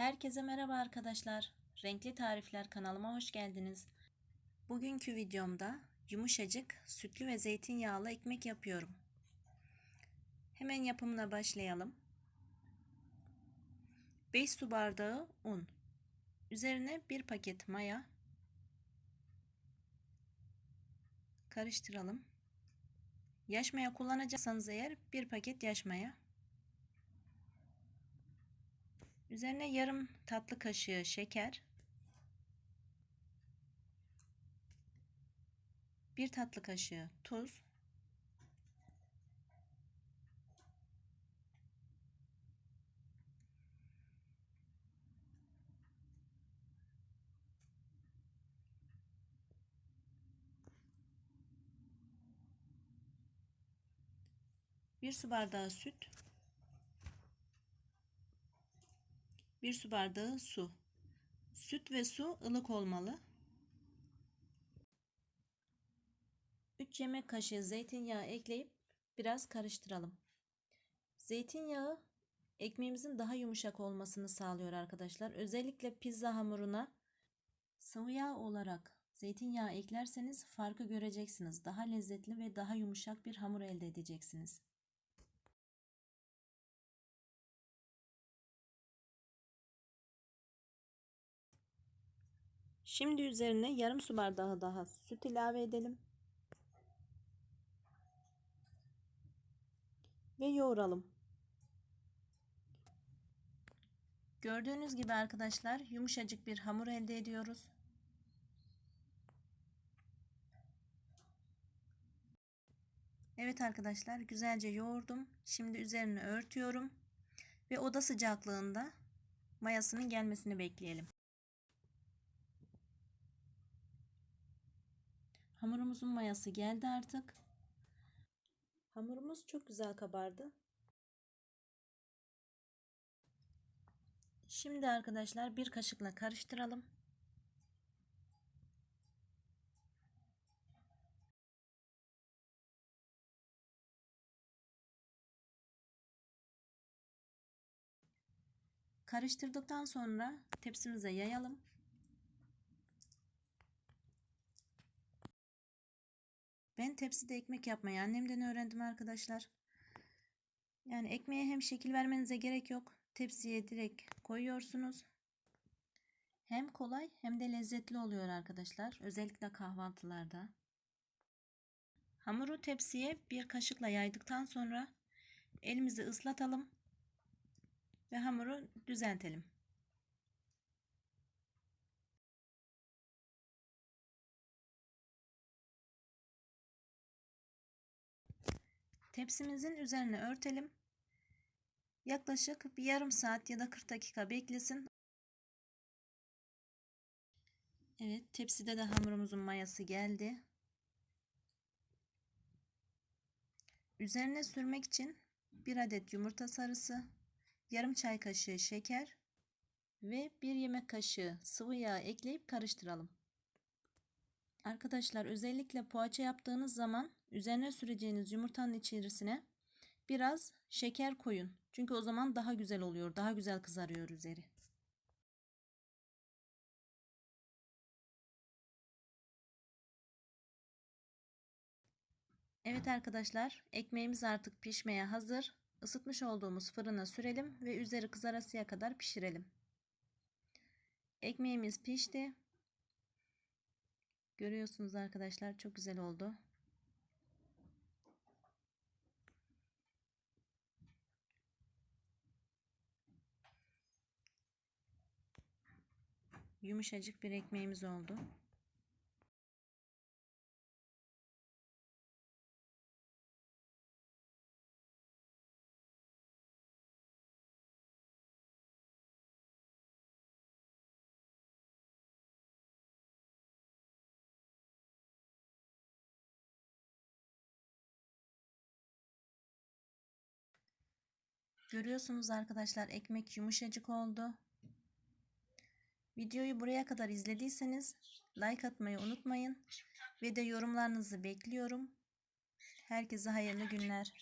Herkese merhaba arkadaşlar. Renkli Tarifler kanalıma hoş geldiniz. Bugünkü videomda yumuşacık sütlü ve zeytinyağlı ekmek yapıyorum. Hemen yapımına başlayalım. 5 su bardağı un. Üzerine 1 paket maya. Karıştıralım. Yaş maya kullanacaksanız eğer 1 paket yaş maya. Üzerine yarım tatlı kaşığı şeker. Bir tatlı kaşığı tuz. Bir su bardağı süt. 1 su bardağı su. Süt ve su ılık olmalı. 3 yemek kaşığı zeytinyağı ekleyip biraz karıştıralım. Zeytinyağı ekmeğimizin daha yumuşak olmasını sağlıyor arkadaşlar. Özellikle pizza hamuruna sıvı yağ olarak zeytinyağı eklerseniz farkı göreceksiniz. Daha lezzetli ve daha yumuşak bir hamur elde edeceksiniz. Şimdi üzerine yarım su bardağı daha süt ilave edelim. Ve yoğuralım. Gördüğünüz gibi arkadaşlar yumuşacık bir hamur elde ediyoruz. Evet arkadaşlar güzelce yoğurdum. Şimdi üzerine örtüyorum. Ve oda sıcaklığında mayasının gelmesini bekleyelim. Hamurumuzun mayası geldi artık. Hamurumuz çok güzel kabardı. Şimdi arkadaşlar bir kaşıkla karıştıralım. Karıştırdıktan sonra tepsimize yayalım. Ben tepside ekmek yapmayı annemden öğrendim arkadaşlar. Yani ekmeğe hem şekil vermenize gerek yok. Tepsiye direkt koyuyorsunuz. Hem kolay hem de lezzetli oluyor arkadaşlar. Özellikle kahvaltılarda. Hamuru tepsiye bir kaşıkla yaydıktan sonra elimizi ıslatalım ve hamuru düzeltelim. Tepsimizin üzerine örtelim. Yaklaşık bir yarım saat ya da 40 dakika beklesin. Evet tepside de hamurumuzun mayası geldi. Üzerine sürmek için bir adet yumurta sarısı, yarım çay kaşığı şeker ve bir yemek kaşığı sıvı yağ ekleyip karıştıralım. Arkadaşlar özellikle poğaça yaptığınız zaman üzerine süreceğiniz yumurtanın içerisine biraz şeker koyun. Çünkü o zaman daha güzel oluyor. Daha güzel kızarıyor üzeri. Evet arkadaşlar ekmeğimiz artık pişmeye hazır. Isıtmış olduğumuz fırına sürelim ve üzeri kızarasıya kadar pişirelim. Ekmeğimiz pişti. Görüyorsunuz arkadaşlar çok güzel oldu. Yumuşacık bir ekmeğimiz oldu. Görüyorsunuz arkadaşlar ekmek yumuşacık oldu. Videoyu buraya kadar izlediyseniz like atmayı unutmayın ve de yorumlarınızı bekliyorum. Herkese hayırlı günler.